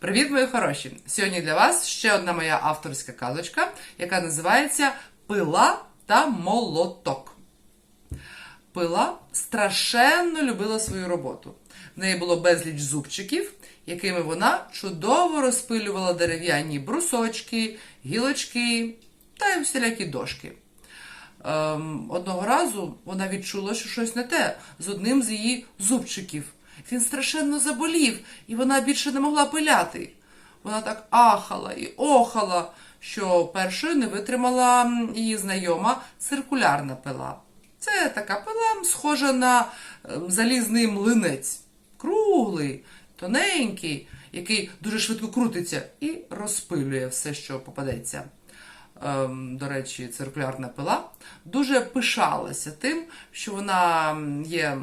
Привіт, мої хороші! Сьогодні для вас ще одна моя авторська казочка, яка називається Пила та молоток. Пила страшенно любила свою роботу. В неї було безліч зубчиків, якими вона чудово розпилювала дерев'яні брусочки, гілочки та й всілякі дошки. Ем, одного разу вона відчула, що щось не те з одним з її зубчиків. Він страшенно заболів, і вона більше не могла пиляти. Вона так ахала і охала, що першою не витримала її знайома циркулярна пила. Це така пила, схожа на ем, залізний млинець. Круглий, тоненький, який дуже швидко крутиться і розпилює все, що попадеться. Ем, до речі, циркулярна пила дуже пишалася тим, що вона є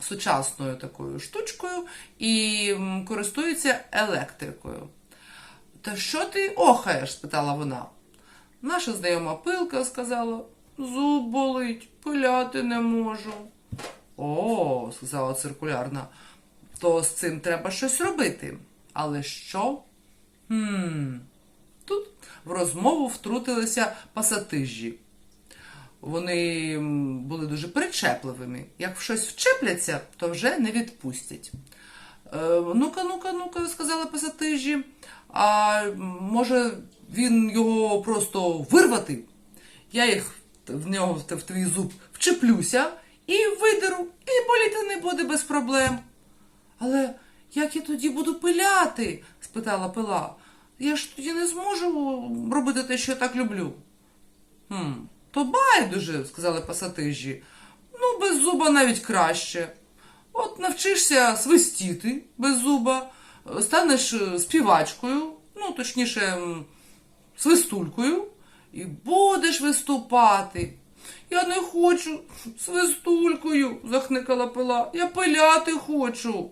сучасною такою штучкою і користується електрикою. Та що ти охаєш? спитала вона. Наша знайома пилка сказала: зуб болить, пиляти не можу. О, сказала циркулярна, то з цим треба щось робити. Але що? Хм. Тут в розмову втрутилися пасатижі. Вони були дуже причепливими. Як в щось вчепляться, то вже не відпустять. Е, ну-ка, ну-ка, ну-ка, сказали пасатижі. А може він його просто вирвати? Я їх в нього в твій зуб вчеплюся і видеру, і боліти не буде без проблем. Але як я тоді буду пиляти? спитала пила. Я ж тоді не зможу робити те, що я так люблю. Хм, то байдуже, сказали пасатижі. Ну, без зуба навіть краще. От навчишся свистіти без зуба, станеш е, співачкою, ну, точніше, свистулькою, і будеш виступати. Я не хочу свистулькою, захникала пила. Я пиляти хочу.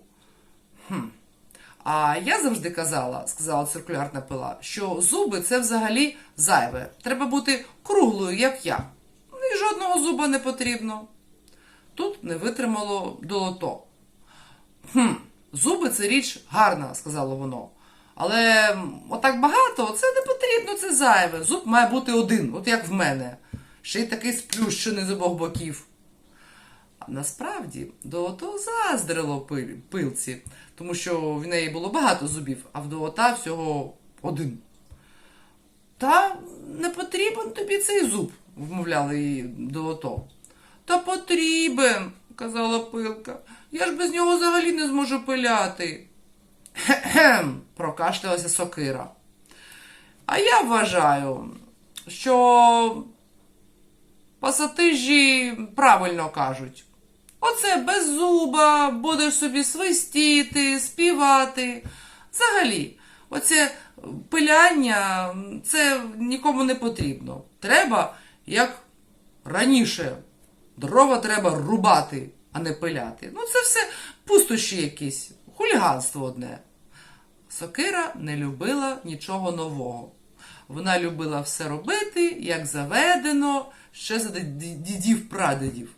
А я завжди казала, сказала циркулярна пила, що зуби це взагалі зайве. Треба бути круглою, як я. І жодного зуба не потрібно. Тут не витримало долото. Хм, зуби це річ гарна, сказало воно. Але отак багато це не потрібно, це зайве. Зуб має бути один, от як в мене. Ще й такий сплющений з обох боків. Насправді Долото заздрило пилці, тому що в неї було багато зубів, а в Долота всього один. Та не потрібен тобі цей зуб, вмовляла її Долото. Та потрібен, казала пилка. Я ж без нього взагалі не зможу пиляти. Хе-хем, прокашлялася сокира. А я вважаю, що пасатижі правильно кажуть. Оце без зуба, будеш собі свистіти, співати. Взагалі, оце пиляння це нікому не потрібно. Треба, як раніше, дрова треба рубати, а не пиляти. Ну, це все пустощі якісь, хуліганство одне. Сокира не любила нічого нового. Вона любила все робити, як заведено, ще за ді- дідів-прадедів.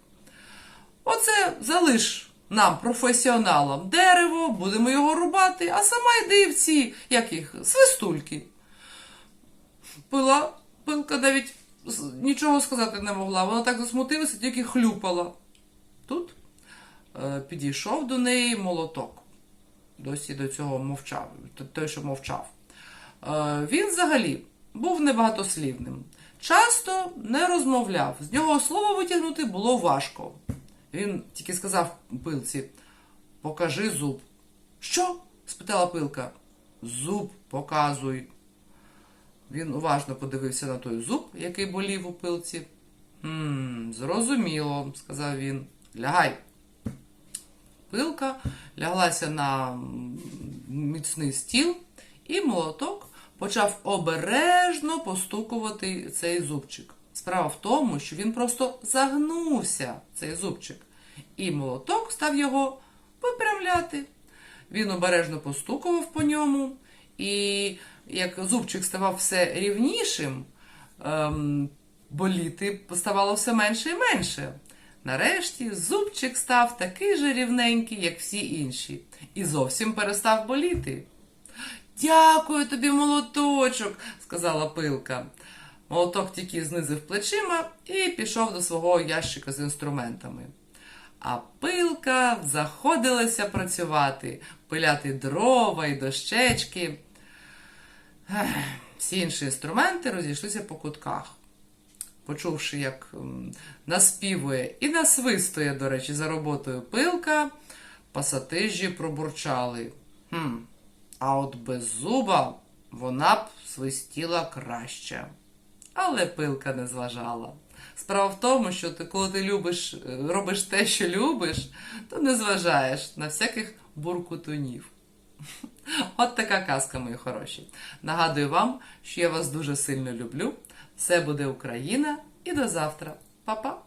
Залиш нам, професіоналам, дерево, будемо його рубати, а сама йди в ці, як їх, свистульки. Пила, пилка навіть нічого сказати не могла. Вона так засмутилася, тільки хлюпала. Тут е, підійшов до неї молоток. Досі до цього мовчав, той, що мовчав. Е, він взагалі був небагатослівним. Часто не розмовляв. З нього слово витягнути було важко. Він тільки сказав пилці: Покажи зуб. Що? спитала пилка. Зуб показуй. Він уважно подивився на той зуб, який болів у пилці. «Хм, зрозуміло, сказав він. Лягай. Пилка ляглася на міцний стіл, і молоток почав обережно постукувати цей зубчик. Справа в тому, що він просто загнувся, цей зубчик, і молоток став його випрямляти. Він обережно постукував по ньому, і як зубчик ставав все рівнішим, ем, боліти ставало все менше і менше. Нарешті зубчик став такий же рівненький, як всі інші, і зовсім перестав боліти. Дякую тобі, молоточок, сказала пилка. Молоток тільки знизив плечима і пішов до свого ящика з інструментами. А пилка заходилася працювати, пиляти дрова і дощечки. Всі інші інструменти розійшлися по кутках. Почувши, як наспівує і насвистує, до речі, за роботою пилка, пасатижі пробурчали. Хм, а от без зуба вона б свистіла краще. Але пилка не зважала. Справа в тому, що ти, коли ти любиш, е, робиш те, що любиш, то не зважаєш на всяких буркутунів. От така казка, мої хороші. Нагадую вам, що я вас дуже сильно люблю. Все буде Україна і до завтра. Па-па!